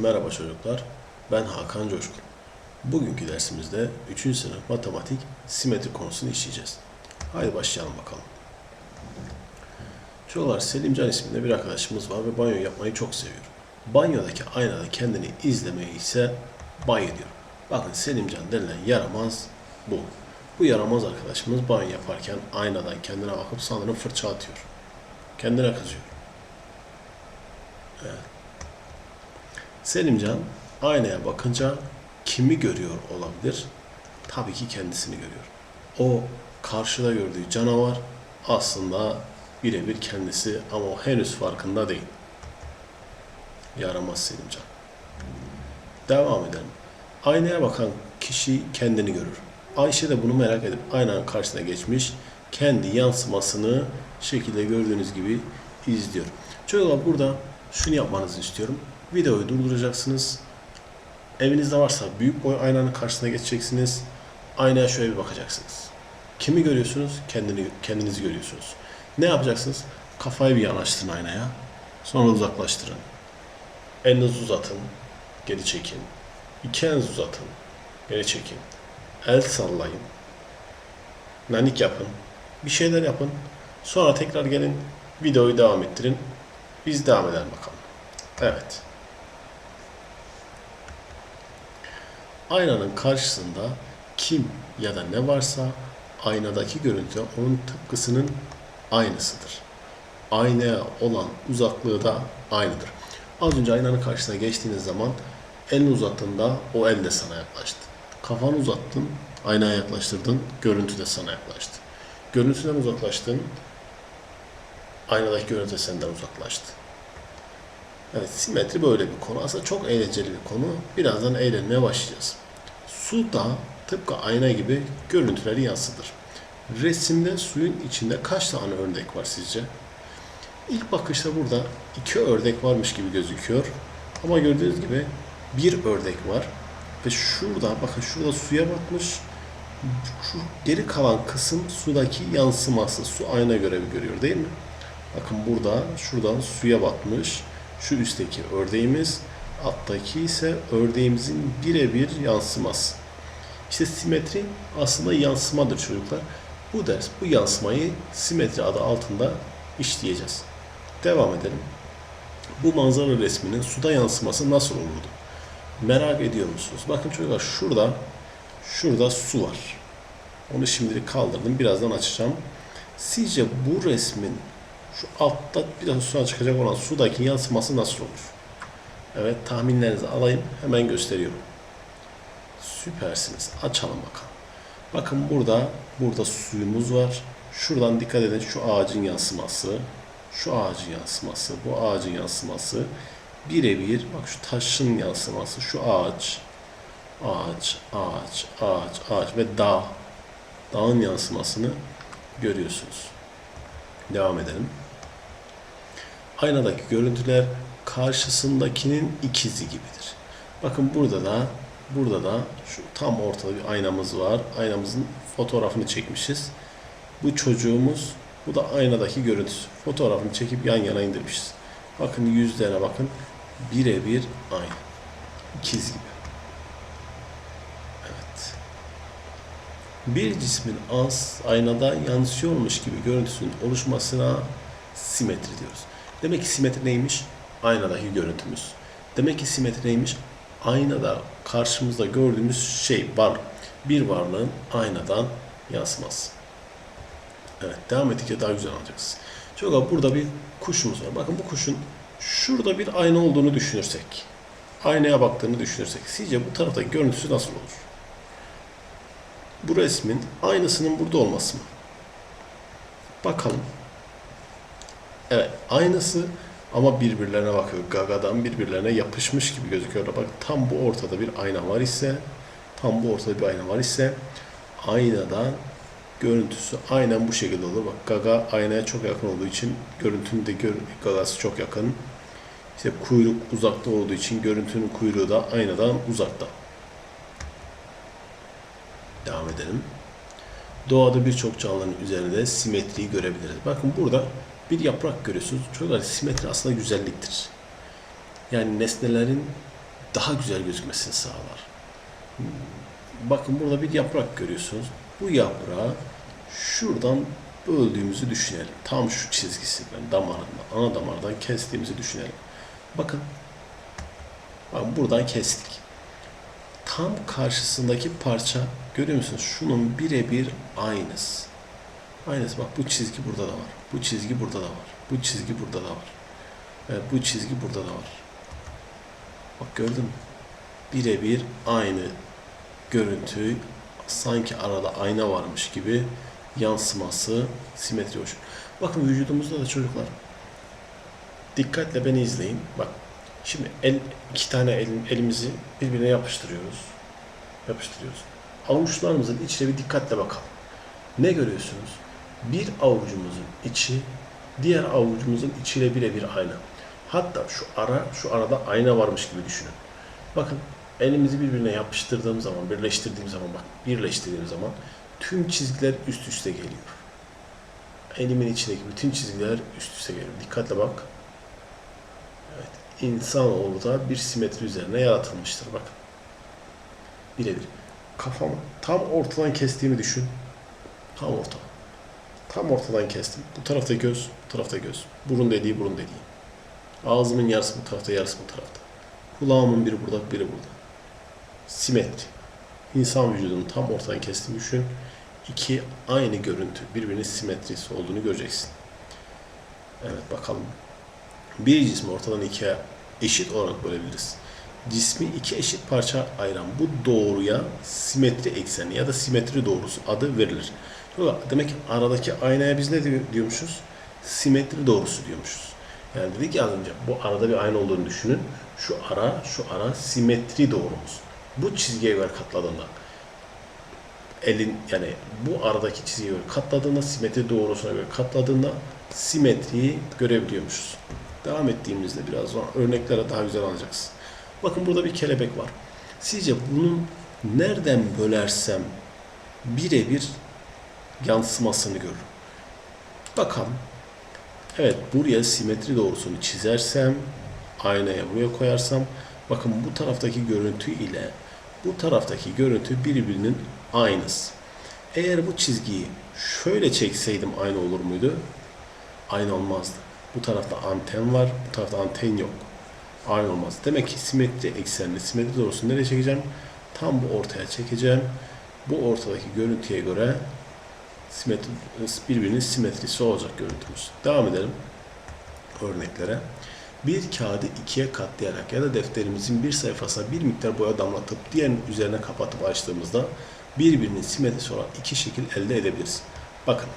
Merhaba çocuklar, ben Hakan Coşkun. Bugünkü dersimizde 3. sınıf matematik simetri konusunu işleyeceğiz. Haydi başlayalım bakalım. Çocuklar Selimcan isminde bir arkadaşımız var ve banyo yapmayı çok seviyor. Banyodaki aynada kendini izlemeyi ise bayılıyor. Bakın Selimcan denilen yaramaz bu. Bu yaramaz arkadaşımız banyo yaparken aynadan kendine bakıp sanırım fırça atıyor. Kendine kızıyor. Selimcan aynaya bakınca kimi görüyor olabilir? Tabii ki kendisini görüyor. O karşıda gördüğü canavar aslında birebir kendisi ama o henüz farkında değil. Yaramaz Selimcan. Devam edelim. Aynaya bakan kişi kendini görür. Ayşe de bunu merak edip aynanın karşısına geçmiş, kendi yansımasını şekilde gördüğünüz gibi izliyor. Çocuklar burada şunu yapmanızı istiyorum. Videoyu durduracaksınız. Evinizde varsa büyük boy aynanın karşısına geçeceksiniz. Aynaya şöyle bir bakacaksınız. Kimi görüyorsunuz? Kendini, kendinizi görüyorsunuz. Ne yapacaksınız? Kafayı bir yanaştırın aynaya. Sonra uzaklaştırın. Elinizi uzatın. Geri çekin. İki elinizi uzatın. Geri çekin. El sallayın. Nanik yapın. Bir şeyler yapın. Sonra tekrar gelin. Videoyu devam ettirin. Biz devam edelim bakalım. Evet. Aynanın karşısında kim ya da ne varsa aynadaki görüntü onun tıpkısının aynısıdır. Aynaya olan uzaklığı da aynıdır. Az önce aynanın karşısına geçtiğiniz zaman elini uzattığında o el de sana yaklaştı. Kafanı uzattın, aynaya yaklaştırdın, görüntü de sana yaklaştı. Görüntüden uzaklaştın, aynadaki görüntü senden uzaklaştı. Evet, simetri böyle bir konu. Aslında çok eğlenceli bir konu. Birazdan eğlenmeye başlayacağız. Su da tıpkı ayna gibi görüntüleri yansıtır. Resimde suyun içinde kaç tane ördek var sizce? İlk bakışta burada iki ördek varmış gibi gözüküyor. Ama gördüğünüz gibi bir ördek var. Ve şurada, bakın şurada suya batmış. Şu geri kalan kısım sudaki yansıması. Su ayna görevi görüyor değil mi? Bakın burada, şuradan suya batmış. Şu üstteki ördeğimiz, alttaki ise ördeğimizin birebir yansıması. İşte simetri aslında yansımadır çocuklar. Bu ders, bu yansımayı simetri adı altında işleyeceğiz. Devam edelim. Bu manzara resminin suda yansıması nasıl olurdu? Merak ediyor musunuz? Bakın çocuklar şurada, şurada su var. Onu şimdilik kaldırdım. Birazdan açacağım. Sizce bu resmin şu altta biraz sonra çıkacak olan sudaki yansıması nasıl olur? Evet tahminlerinizi alayım. Hemen gösteriyorum. Süpersiniz. Açalım bakalım. Bakın burada burada suyumuz var. Şuradan dikkat edin şu ağacın yansıması, şu ağacın yansıması, bu ağacın yansıması birebir bak şu taşın yansıması, şu ağaç, ağaç, ağaç, ağaç, ağaç ve dağ, dağın yansımasını görüyorsunuz. Devam edelim. Aynadaki görüntüler karşısındakinin ikizi gibidir. Bakın burada da burada da şu tam ortada bir aynamız var. Aynamızın fotoğrafını çekmişiz. Bu çocuğumuz, bu da aynadaki görüntüsü. Fotoğrafını çekip yan yana indirmişiz. Bakın yüzlerine bakın. Birebir aynı. İkiz gibi. Evet. Bir cismin az aynada yansıyormuş gibi görüntüsünün oluşmasına simetri diyoruz. Demek ki simetri neymiş? Aynadaki görüntümüz. Demek ki simetri neymiş? Aynada karşımızda gördüğümüz şey var. Bir varlığın aynadan yansıması. Evet devam ettikçe daha güzel anlayacaksınız. Çok burada bir kuşumuz var. Bakın bu kuşun şurada bir ayna olduğunu düşünürsek. Aynaya baktığını düşünürsek. Sizce bu taraftaki görüntüsü nasıl olur? Bu resmin aynısının burada olması mı? Bakalım. Evet, aynısı ama birbirlerine bakıyor. Gagadan birbirlerine yapışmış gibi gözüküyor. Bak tam bu ortada bir ayna var ise, tam bu ortada bir ayna var ise aynadan görüntüsü aynen bu şekilde olur. Bak gaga aynaya çok yakın olduğu için görüntünün de gör, gagası çok yakın. İşte kuyruk uzakta olduğu için görüntünün kuyruğu da aynadan uzakta. Devam edelim. Doğada birçok canlıların üzerinde simetriyi görebiliriz. Bakın burada bir yaprak görüyorsunuz. Çocuklar simetri aslında güzelliktir. Yani nesnelerin daha güzel gözükmesini sağlar. Bakın burada bir yaprak görüyorsunuz. Bu yaprağı şuradan böldüğümüzü düşünelim. Tam şu çizgisinden, damarından, ana damardan kestiğimizi düşünelim. Bakın. Bakın buradan kestik. Tam karşısındaki parça görüyor musunuz? Şunun birebir aynısı. Aynısı bak bu çizgi burada da var. Bu çizgi burada da var. Bu çizgi burada da var. Evet, bu çizgi burada da var. Bak gördün mü? Birebir aynı görüntü sanki arada ayna varmış gibi yansıması simetri hoş. Bakın vücudumuzda da çocuklar dikkatle beni izleyin. Bak şimdi el, iki tane elin, elimizi birbirine yapıştırıyoruz. Yapıştırıyoruz. Avuçlarımızın içine bir dikkatle bakalım. Ne görüyorsunuz? Bir avucumuzun içi diğer avucumuzun içiyle birebir aynı. Hatta şu ara, şu arada ayna varmış gibi düşünün. Bakın elimizi birbirine yapıştırdığım zaman, birleştirdiğim zaman bak birleştirdiğim zaman tüm çizgiler üst üste geliyor. Elimin içindeki bütün çizgiler üst üste geliyor. Dikkatle bak. Evet. İnsanoğlu da bir simetri üzerine yaratılmıştır. Bakın. Birebir. Kafamı tam ortadan kestiğimi düşün. Tam orta. Tam ortadan kestim. Bu tarafta göz, bu tarafta göz. Burun dediği burun dediği. Ağzımın yarısı bu tarafta, yarısı bu tarafta. Kulağımın biri burada, biri burada. Simetri. İnsan vücudunun tam ortadan kestiğini düşün. İki aynı görüntü, birbirinin simetrisi olduğunu göreceksin. Evet bakalım. Bir cismi ortadan ikiye eşit olarak bölebiliriz. Cismi iki eşit parça ayıran bu doğruya simetri ekseni ya da simetri doğrusu adı verilir. Demek ki aradaki aynaya biz ne diyormuşuz? Simetri doğrusu diyormuşuz. Yani dedik ya az önce bu arada bir ayna olduğunu düşünün. Şu ara, şu ara simetri doğrumuz. Bu çizgiye göre katladığında elin yani bu aradaki çizgiye göre katladığında simetri doğrusuna göre katladığında simetriyi görebiliyormuşuz. Devam ettiğimizde biraz sonra örneklere daha güzel alacaksın. Bakın burada bir kelebek var. Sizce bunun nereden bölersem birebir yansımasını görürüm. Bakalım. Evet buraya simetri doğrusunu çizersem aynaya buraya koyarsam bakın bu taraftaki görüntü ile bu taraftaki görüntü birbirinin aynısı. Eğer bu çizgiyi şöyle çekseydim aynı olur muydu? Aynı olmazdı. Bu tarafta anten var, bu tarafta anten yok. Aynı olmaz. Demek ki simetri eksenli, simetri doğrusunu nereye çekeceğim? Tam bu ortaya çekeceğim. Bu ortadaki görüntüye göre simetri, birbirinin simetrisi olacak görüntümüz. Devam edelim örneklere. Bir kağıdı ikiye katlayarak ya da defterimizin bir sayfasına bir miktar boya damlatıp diğerinin üzerine kapatıp açtığımızda birbirinin simetrisi olan iki şekil elde edebiliriz. Bakın.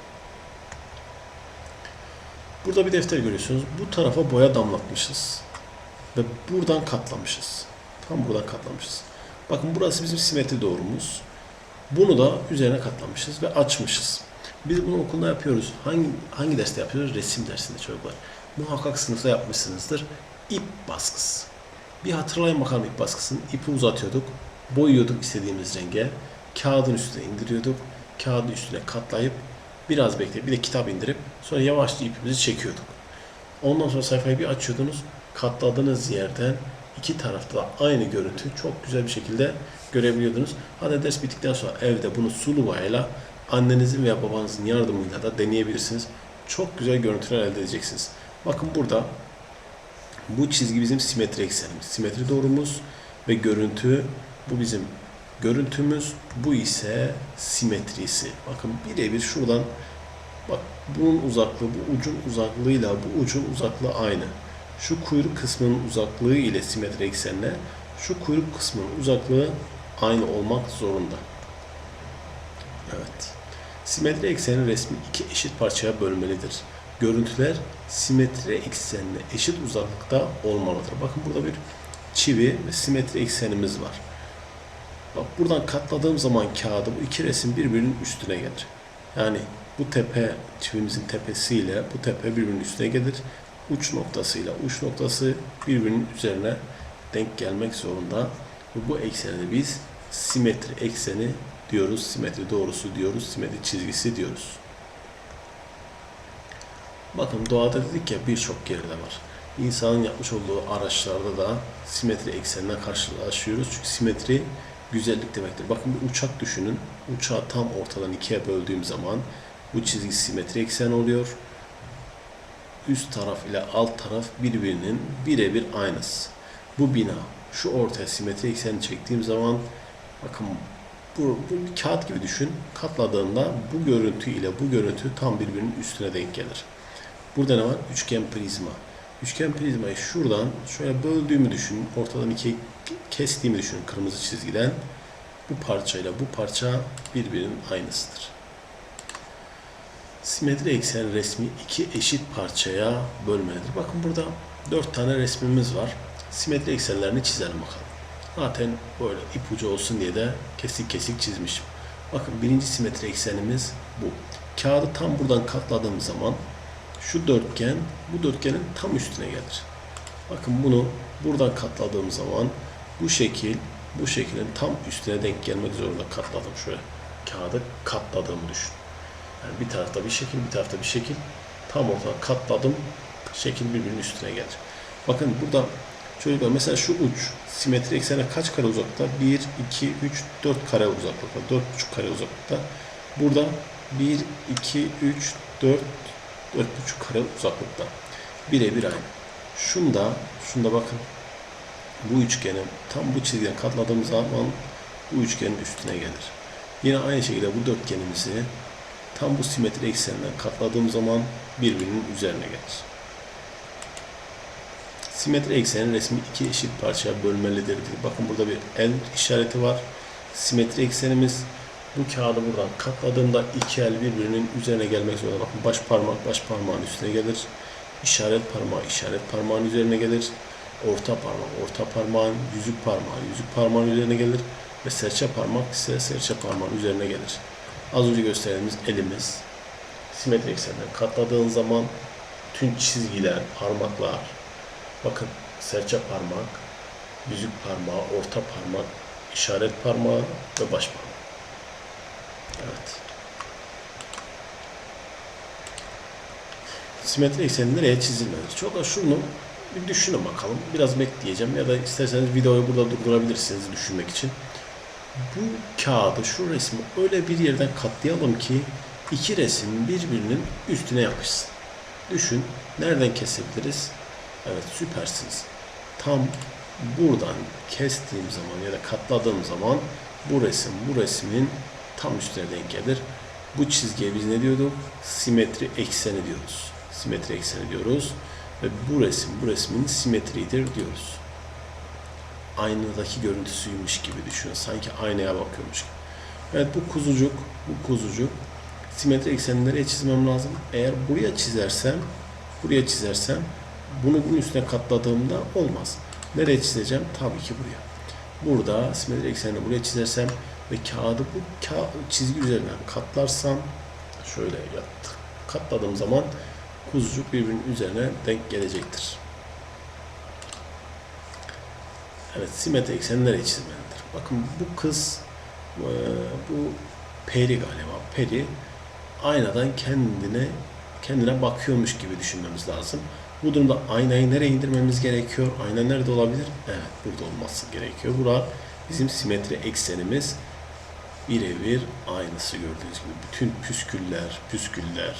Burada bir defter görüyorsunuz. Bu tarafa boya damlatmışız. Ve buradan katlamışız. Tam buradan katlamışız. Bakın burası bizim simetri doğrumuz. Bunu da üzerine katlamışız ve açmışız. Biz bunu okulda yapıyoruz. Hangi hangi derste yapıyoruz? Resim dersinde çocuklar. Muhakkak sınıfta yapmışsınızdır. İp baskısı. Bir hatırlayın bakalım ip baskısını. İpi uzatıyorduk. Boyuyorduk istediğimiz renge. Kağıdın üstüne indiriyorduk. Kağıdın üstüne katlayıp biraz bekleyip bir de kitap indirip sonra yavaşça ipimizi çekiyorduk. Ondan sonra sayfayı bir açıyordunuz. Katladığınız yerden iki tarafta da aynı görüntü çok güzel bir şekilde görebiliyordunuz. Hadi ders bittikten sonra evde bunu sulu boyayla annenizin veya babanızın yardımıyla da deneyebilirsiniz. Çok güzel görüntüler elde edeceksiniz. Bakın burada bu çizgi bizim simetri eksenimiz. Simetri doğrumuz ve görüntü bu bizim görüntümüz. Bu ise simetrisi. Bakın birebir şuradan bak bunun uzaklığı bu ucun uzaklığıyla bu ucun uzaklığı aynı. Şu kuyruk kısmının uzaklığı ile simetri eksenine şu kuyruk kısmının uzaklığı aynı olmak zorunda. Evet. Simetri eksenin resmi iki eşit parçaya bölmelidir. Görüntüler simetri eksenine eşit uzaklıkta olmalıdır. Bakın burada bir çivi ve simetri eksenimiz var. Bak buradan katladığım zaman kağıdı bu iki resim birbirinin üstüne gelir. Yani bu tepe çivimizin tepesiyle bu tepe birbirinin üstüne gelir. Uç noktasıyla uç noktası birbirinin üzerine denk gelmek zorunda. Ve bu ekseni biz simetri ekseni diyoruz, simetri doğrusu diyoruz, simetri çizgisi diyoruz. Bakın doğada dedik ya birçok yerde var. insanın yapmış olduğu araçlarda da simetri eksenine karşılaşıyoruz. Çünkü simetri güzellik demektir. Bakın bir uçak düşünün. Uçağı tam ortadan ikiye böldüğüm zaman bu çizgi simetri eksen oluyor. Üst taraf ile alt taraf birbirinin birebir aynısı. Bu bina şu ortaya simetri ekseni çektiğim zaman bakın bu, bu bir kağıt gibi düşün. Katladığında bu görüntü ile bu görüntü tam birbirinin üstüne denk gelir. Burada ne var? Üçgen prizma. Üçgen prizmayı şuradan şöyle böldüğümü düşünün. Ortadan ikiye kestiğimi düşünün kırmızı çizgiden. Bu parçayla bu parça birbirinin aynısıdır. Simetri eksen resmi iki eşit parçaya bölmelidir. Bakın burada dört tane resmimiz var. Simetri eksenlerini çizelim bakalım. Zaten böyle ipucu olsun diye de kesik kesik çizmişim. Bakın birinci simetri eksenimiz bu. Kağıdı tam buradan katladığım zaman şu dörtgen bu dörtgenin tam üstüne gelir. Bakın bunu buradan katladığım zaman bu şekil bu şeklin tam üstüne denk gelmek zorunda katladım şöyle. Kağıdı katladığımı düşün. Yani bir tarafta bir şekil, bir tarafta bir şekil. Tam ortadan katladım. Şekil birbirinin üstüne gelir. Bakın burada çocuklar mesela şu uç simetri eksene kaç kare uzakta? 1, 2, 3, 4 kare uzaklıkta. 4,5 kare uzaklıkta. Burada 1, 2, 3, 4, 4,5 kare uzaklıkta. Birebir aynı. Şunda, şunda bakın. Bu üçgenin tam bu çizgiden katladığım zaman bu üçgenin üstüne gelir. Yine aynı şekilde bu dörtgenimizi tam bu simetri ekseninden katladığım zaman birbirinin üzerine gelir. Simetri eksenin resmi iki eşit parçaya bölmelidir. diyor. Bakın burada bir el işareti var. Simetri eksenimiz bu kağıdı buradan katladığımda iki el birbirinin üzerine gelmek zorunda. Bakın baş parmak baş parmağın üstüne gelir. İşaret parmağı işaret parmağın üzerine gelir. Orta parmak orta parmağın yüzük parmağı yüzük parmağın üzerine gelir. Ve serçe parmak ise serçe parmağın üzerine gelir. Az önce gösterdiğimiz elimiz simetri eksenden katladığın zaman tüm çizgiler, parmaklar, bakın serçe parmak, yüzük parmağı, orta parmak, işaret parmağı ve baş parmak. Evet. Simetri ekseni nereye çizilmelidir? Çok az şunu bir düşünün bakalım. Biraz bekleyeceğim ya da isterseniz videoyu burada durdurabilirsiniz düşünmek için. Bu kağıdı, şu resmi öyle bir yerden katlayalım ki iki resim birbirinin üstüne yapışsın. Düşün, nereden kesebiliriz? Evet, süpersiniz. Tam buradan kestiğim zaman ya da katladığım zaman bu resim bu resmin tam üstüne denk gelir. Bu çizgiye biz ne diyorduk? Simetri ekseni diyoruz. Simetri ekseni diyoruz. Ve bu resim bu resmin simetridir diyoruz. Aynadaki görüntüsüymüş gibi düşün. Sanki aynaya bakıyormuş gibi. Evet bu kuzucuk, bu kuzucuk simetri eksenini nereye çizmem lazım? Eğer buraya çizersem, buraya çizersem bunu bunun üstüne katladığımda olmaz. Nereye çizeceğim? Tabii ki buraya. Burada simetri eksenini buraya çizersem ve kağıdı bu ka çizgi üzerinden katlarsam şöyle yattı. Katladığım zaman kuzucuk birbirinin üzerine denk gelecektir. Evet, simetri ekseni nereye çizmelidir? Bakın bu kız, e, bu peri galiba. Peri aynadan kendine kendine bakıyormuş gibi düşünmemiz lazım. Bu durumda aynayı nereye indirmemiz gerekiyor? Ayna nerede olabilir? Evet, burada olması gerekiyor. Bura bizim simetri eksenimiz birebir aynısı gördüğünüz gibi. Bütün püsküller, püsküller.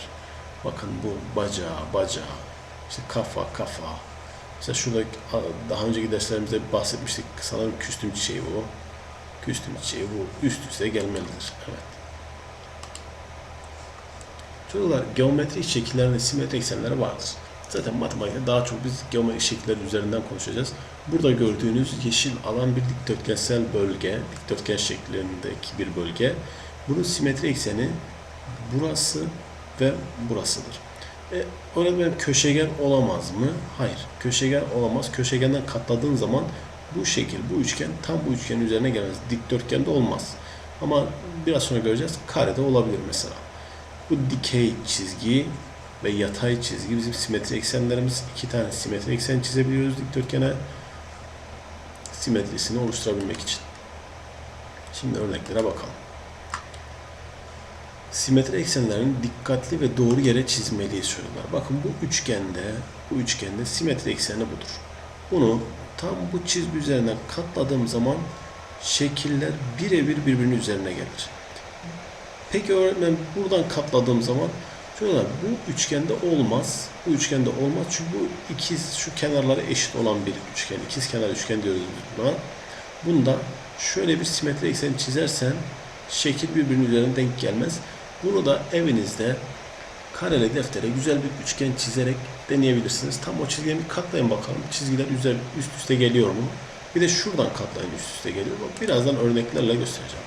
Bakın bu bacağı, bacağı. işte kafa, kafa. Mesela şurada daha önceki derslerimizde bahsetmiştik. Sanırım küstüm çiçeği bu. Küstüm çiçeği bu. Üst üste gelmelidir. Evet. Çocuklar geometrik şekillerin simetri eksenleri vardır. Zaten matematikte daha çok biz geometrik şekiller üzerinden konuşacağız. Burada gördüğünüz yeşil alan bir dikdörtgensel bölge, dikdörtgen şeklindeki bir bölge. Bunun simetri ekseni burası ve burasıdır. E, öğretmenim köşegen olamaz mı? Hayır. Köşegen olamaz. Köşegenden katladığın zaman bu şekil, bu üçgen tam bu üçgenin üzerine gelmez. Dikdörtgende olmaz. Ama biraz sonra göreceğiz. Karede olabilir mesela. Bu dikey çizgi ve yatay çizgi bizim simetri eksenlerimiz. iki tane simetri eksen çizebiliyoruz dikdörtgene simetrisini oluşturabilmek için. Şimdi örneklere bakalım. Simetri eksenlerini dikkatli ve doğru yere çizmeliyiz çocuklar. Bakın bu üçgende, bu üçgende simetri ekseni budur. Bunu tam bu çizgi üzerinden katladığım zaman şekiller birebir birbirinin üzerine gelir. Peki öğretmen buradan katladığım zaman şöyle bu üçgende olmaz. Bu üçgende olmaz çünkü bu ikiz şu kenarları eşit olan bir üçgen. İkiz kenar üçgen diyoruz buna. Bunda şöyle bir simetri ekseni çizersen şekil birbirinin üzerine denk gelmez. Bunu da evinizde kareli deftere güzel bir üçgen çizerek deneyebilirsiniz. Tam o çizgiyi bir katlayın bakalım. Çizgiler üzer, üst üste geliyor mu? Bir de şuradan katlayın üst üste geliyor mu? Birazdan örneklerle göstereceğim.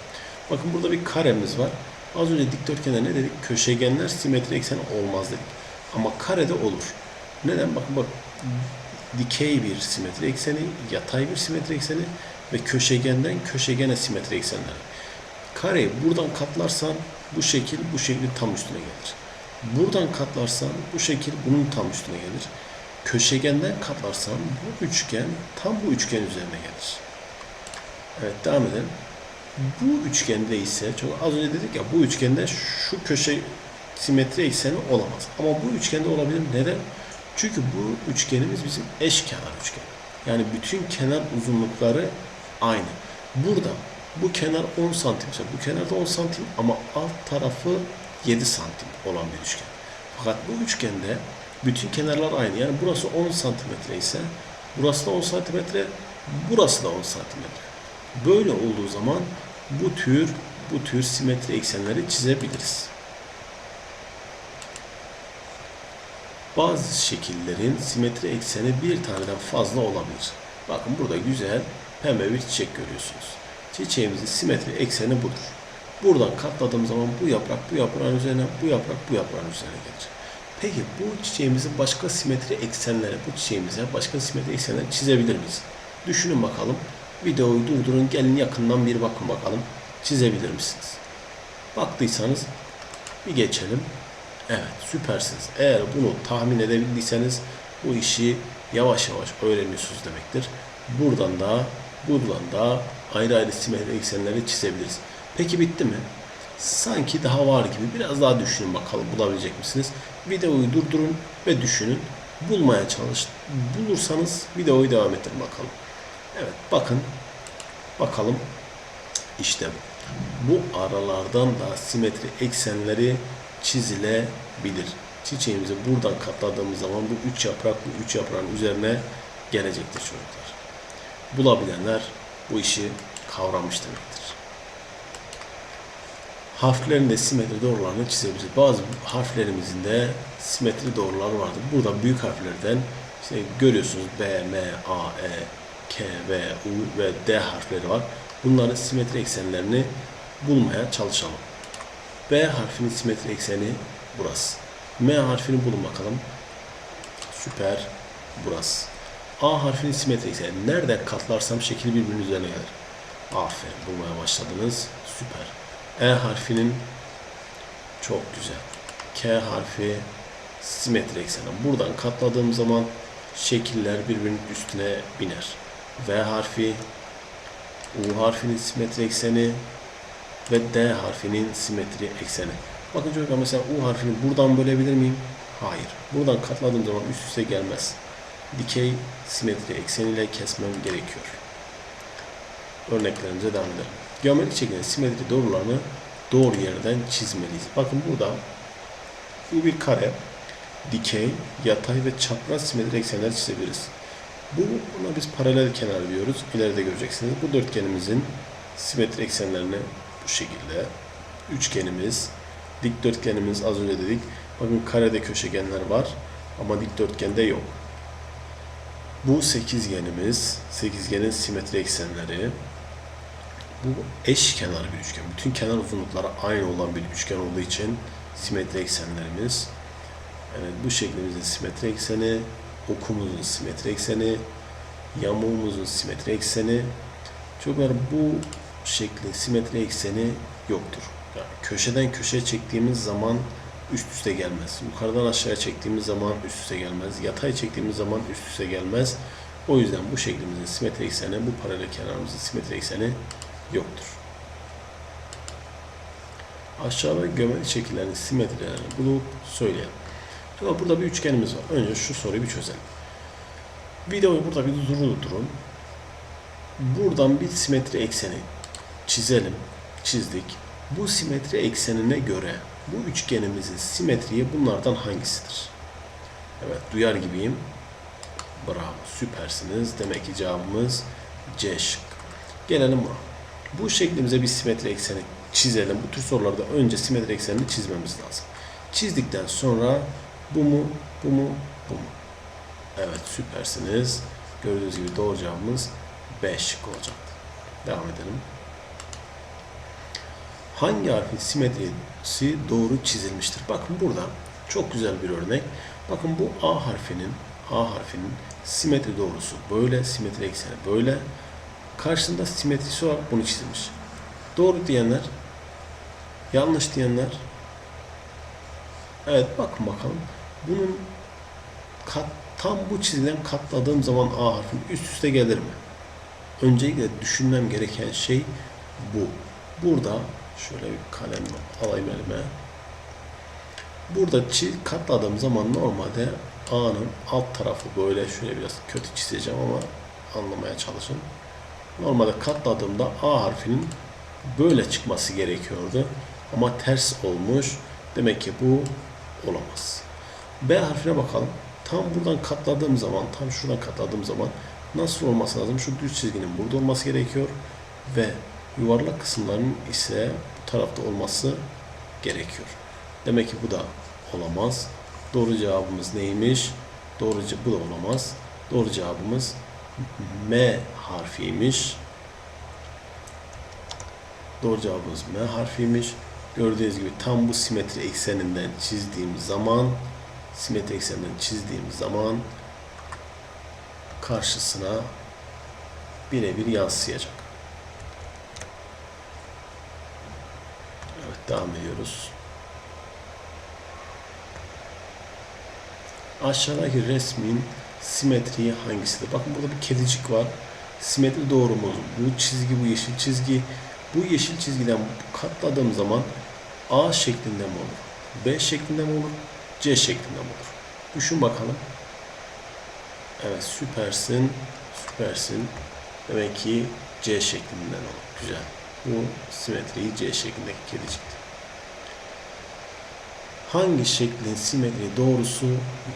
Bakın burada bir karemiz var. Az önce dikdörtgende ne dedik? Köşegenler simetri ekseni olmaz dedik. Ama karede olur. Neden? Bakın bak dikey bir simetri ekseni, yatay bir simetri ekseni ve köşegenden köşegene simetri eksenleri. Kareyi buradan katlarsan bu şekil bu şeklin tam üstüne gelir. Buradan katlarsan bu şekil bunun tam üstüne gelir. Köşegenden katlarsan bu üçgen tam bu üçgen üzerine gelir. Evet devam edelim. Bu üçgende ise çok az önce dedik ya bu üçgende şu köşe simetri ekseni olamaz. Ama bu üçgende olabilir. Neden? Çünkü bu üçgenimiz bizim eşkenar üçgen. Yani bütün kenar uzunlukları aynı. Burada bu kenar 10 santim ise bu kenarda 10 santim ama alt tarafı 7 santim olan bir üçgen. Fakat bu üçgende bütün kenarlar aynı. Yani burası 10 santimetre ise burası da 10 santimetre, burası da 10 santimetre. Böyle olduğu zaman bu tür bu tür simetri eksenleri çizebiliriz. Bazı şekillerin simetri ekseni bir taneden fazla olabilir. Bakın burada güzel pembe bir çiçek görüyorsunuz. Çiçeğimizin simetri ekseni budur. Buradan katladığım zaman bu yaprak bu yaprağın üzerine, bu yaprak bu yaprağın üzerine gelir. Peki bu çiçeğimizin başka simetri eksenleri, bu çiçeğimize başka simetri eksenleri çizebilir miyiz? Düşünün bakalım. Videoyu durdurun, gelin yakından bir bakın bakalım. Çizebilir misiniz? Baktıysanız bir geçelim. Evet, süpersiniz. Eğer bunu tahmin edebildiyseniz bu işi yavaş yavaş öğreniyorsunuz demektir. Buradan da buradan da ayrı ayrı simetri eksenleri çizebiliriz. Peki bitti mi? Sanki daha var gibi. Biraz daha düşünün bakalım bulabilecek misiniz? Videoyu durdurun ve düşünün. Bulmaya çalışın. Bulursanız videoyu devam ettirin bakalım. Evet bakın. Bakalım. İşte bu aralardan da simetri eksenleri çizilebilir. Çiçeğimizi buradan katladığımız zaman bu üç yaprak bu üç yaprağın üzerine gelecektir çocuklar. Bulabilenler bu işi kavramış demektir. Harflerin de simetri doğrularını çizebiliriz. Bazı harflerimizin de simetri doğruları vardır. Burada büyük harflerden işte görüyorsunuz B, M, A, E, K, V, U ve D harfleri var. Bunların simetri eksenlerini bulmaya çalışalım. B harfinin simetri ekseni burası. M harfini bulun bakalım. Süper. Burası. A harfinin simetri ekseni. Nerede katlarsam şekil birbirinin üzerine gelir. Aferin. Bulmaya başladınız. Süper. E harfinin çok güzel. K harfi simetri ekseni. Buradan katladığım zaman şekiller birbirinin üstüne biner. V harfi U harfinin simetri ekseni ve D harfinin simetri ekseni. Bakın çocuklar mesela U harfini buradan bölebilir miyim? Hayır. Buradan katladığım zaman üst üste gelmez. Dikey simetri ekseniyle kesmem gerekiyor. Örneklerimize devam edelim. Geometrik şekilde simetri doğrularını doğru yerden çizmeliyiz. Bakın burada bu bir kare, dikey, yatay ve çapraz simetri eksenler çizebiliriz. Bu buna biz paralel kenar diyoruz. İleride göreceksiniz. Bu dörtgenimizin simetri eksenlerini bu şekilde. Üçgenimiz, dikdörtgenimiz az önce dedik. Bakın karede köşegenler var ama dikdörtgende yok. Bu sekizgenimiz, sekizgenin simetri eksenleri. Bu eş kenar bir üçgen. Bütün kenar uzunlukları aynı olan bir üçgen olduğu için simetri eksenlerimiz. Evet, bu şeklimizin simetri ekseni, okumuzun simetri ekseni, yamuğumuzun simetri ekseni. Çocuklar bu şeklin simetri ekseni yoktur. Yani köşeden köşeye çektiğimiz zaman üst üste gelmez. Yukarıdan aşağıya çektiğimiz zaman üst üste gelmez. Yatay çektiğimiz zaman üst üste gelmez. O yüzden bu şeklimizin simetri ekseni, bu paralel kenarımızın simetri ekseni yoktur. Aşağıda geometri şekillerin simetrilerini bulup söyleyelim. Şimdi burada bir üçgenimiz var. Önce şu soruyu bir çözelim. Videoyu burada bir durdurun. Buradan bir simetri ekseni çizelim. Çizdik. Bu simetri eksenine göre bu üçgenimizin simetriği bunlardan hangisidir? Evet duyar gibiyim. Bravo süpersiniz. Demek ki cevabımız C şık. Gelelim buna. Bu şeklimize bir simetri ekseni çizelim. Bu tür sorularda önce simetri eksenini çizmemiz lazım. Çizdikten sonra bu mu, bu mu, bu mu? Evet süpersiniz. Gördüğünüz gibi doğru cevabımız B şık olacaktı. Devam edelim. Hangi harfin simetrisi doğru çizilmiştir? Bakın burada çok güzel bir örnek. Bakın bu A harfinin A harfinin simetri doğrusu böyle, simetri ekseni böyle. Karşısında simetrisi olarak bunu çizilmiş. Doğru diyenler, yanlış diyenler. Evet bakın bakalım. Bunun kat, tam bu çizilen katladığım zaman A harfi üst üste gelir mi? Öncelikle düşünmem gereken şey bu. Burada şöyle bir kalem alayım elime. Burada katladığım zaman normalde A'nın alt tarafı böyle şöyle biraz kötü çizeceğim ama anlamaya çalışın. Normalde katladığımda A harfinin böyle çıkması gerekiyordu. Ama ters olmuş. Demek ki bu olamaz. B harfine bakalım. Tam buradan katladığım zaman, tam şuradan katladığım zaman nasıl olması lazım? Şu düz çizginin burada olması gerekiyor ve yuvarlak kısımların ise tarafta olması gerekiyor. Demek ki bu da olamaz. Doğru cevabımız neymiş? Doğru bu da olamaz. Doğru cevabımız M harfiymiş. Doğru cevabımız M harfiymiş. Gördüğünüz gibi tam bu simetri ekseninden çizdiğim zaman simetri ekseninden çizdiğim zaman karşısına birebir yansıyacak. Evet devam ediyoruz. Aşağıdaki resmin simetriği hangisidir? Bakın burada bir kedicik var. Simetri doğru mu? Bu çizgi, bu yeşil çizgi. Bu yeşil çizgiden katladığım zaman A şeklinde mi olur? B şeklinde mi olur? C şeklinde mi olur? Düşün bakalım. Evet süpersin. Süpersin. Demek ki C şeklinden olur. Güzel. Bu simetriyi C şeklindeki kedicikti. Hangi şeklin simetri doğrusu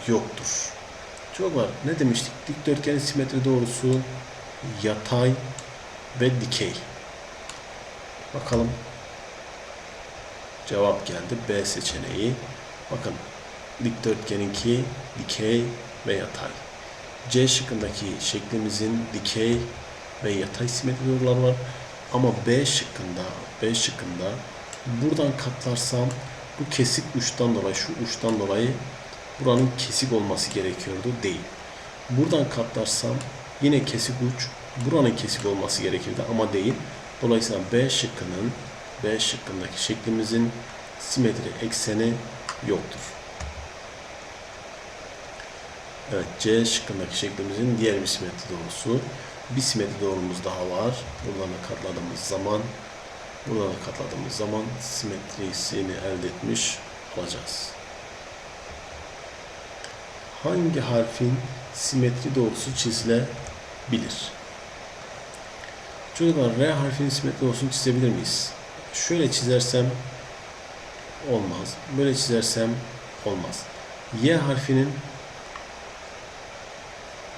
yoktur? Çok var. Ne demiştik? Dikdörtgenin simetri doğrusu yatay ve dikey. Bakalım. Cevap geldi. B seçeneği. Bakın. Dikdörtgeninki dikey ve yatay. C şıkkındaki şeklimizin dikey ve yatay simetri doğruları var. Ama B şıkkında, B şıkkında buradan katlarsam bu kesik uçtan dolayı, şu uçtan dolayı buranın kesik olması gerekiyordu değil. Buradan katlarsam yine kesik uç, buranın kesik olması gerekirdi ama değil. Dolayısıyla B şıkkının, B şıkkındaki şeklimizin simetri ekseni yoktur. Evet C şıkkındaki şeklimizin diğer bir simetri doğrusu. Bir simetri doğrumuz daha var. Da katladığımız zaman buradan da katladığımız zaman simetrisini elde etmiş olacağız. Hangi harfin simetri doğrusu çizilebilir? Çocuklar R harfinin simetri doğrusunu çizebilir miyiz? Şöyle çizersem olmaz. Böyle çizersem olmaz. Y harfinin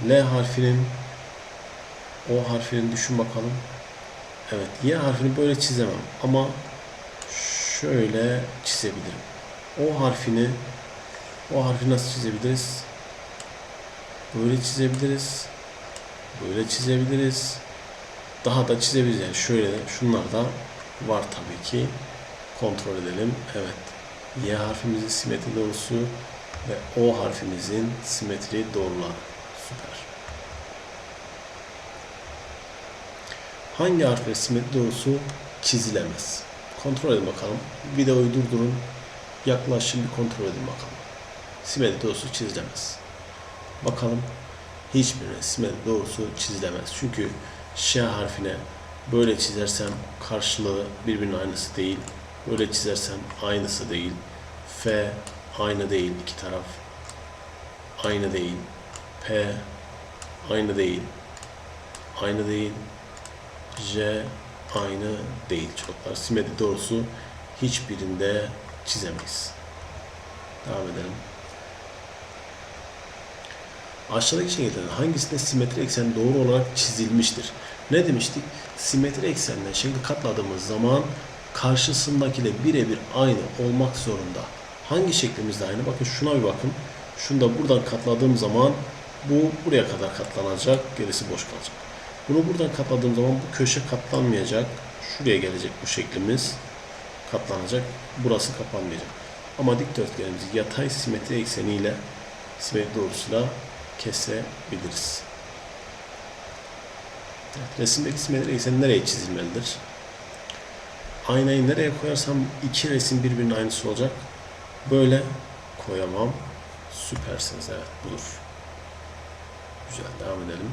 L harfinin O harfini düşün bakalım. Evet, Y harfini böyle çizemem ama şöyle çizebilirim. O harfini o harfi nasıl çizebiliriz? Böyle çizebiliriz. Böyle çizebiliriz. Daha da çizebiliriz. Yani şöyle şunlar da var tabii ki. Kontrol edelim. Evet. Y harfimizin simetri doğrusu ve O harfimizin simetri doğruları. Süper. Hangi harfin simetri doğrusu çizilemez? Kontrol edin bakalım. Videoyu durdurun. Yaklaşın bir kontrol edin bakalım. Simetri doğrusu çizilemez. Bakalım hiçbirine simetri doğrusu çizilemez. Çünkü Ş harfine böyle çizersem karşılığı birbirinin aynısı değil. Böyle çizersem aynısı değil. F aynı değil iki taraf. Aynı değil. P aynı değil. Aynı değil. J aynı değil çocuklar. Simetri doğrusu hiçbirinde çizemeyiz. Devam edelim. Aşağıdaki şekillerden hangisinde simetri ekseni doğru olarak çizilmiştir? Ne demiştik? Simetri eksenine şekli katladığımız zaman karşısındakiyle birebir aynı olmak zorunda. Hangi şeklimizde aynı? Bakın şuna bir bakın. Şunu da buradan katladığım zaman bu buraya kadar katlanacak. Gerisi boş kalacak. Bunu buradan katladığım zaman bu köşe katlanmayacak. Şuraya gelecek bu şeklimiz. Katlanacak. Burası kapanmayacak. Ama dikdörtgenimizi yatay simetri ekseniyle simetri doğrusuyla kesebiliriz. Evet, resimdeki simetri ekseni nereye çizilmelidir? Aynayı nereye koyarsam iki resim birbirinin aynısı olacak. Böyle koyamam. Süpersiniz evet budur. Güzel devam edelim.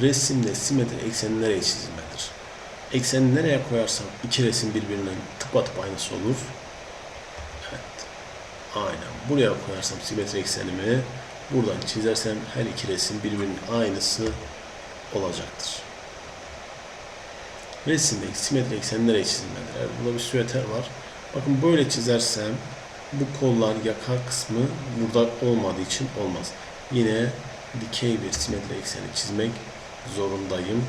Resimde simetri ekseni nereye çizilmelidir? Ekseni nereye koyarsam iki resim birbirinin tıpatıp aynısı olur. Evet. Aynen. Buraya koyarsam simetri eksenimi buradan çizersem her iki resim birbirinin aynısı olacaktır. Resimdeki simetri ekseni nereye çizilmelidir? Evet, burada bir süveter var. Bakın böyle çizersem bu kollar yaka kısmı burada olmadığı için olmaz. Yine dikey bir simetri ekseni çizmek zorundayım.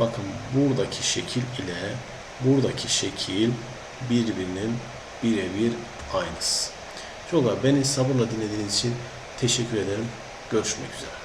Bakın buradaki şekil ile buradaki şekil birbirinin birebir aynısı. Çocuklar beni sabırla dinlediğiniz için teşekkür ederim. Görüşmek üzere.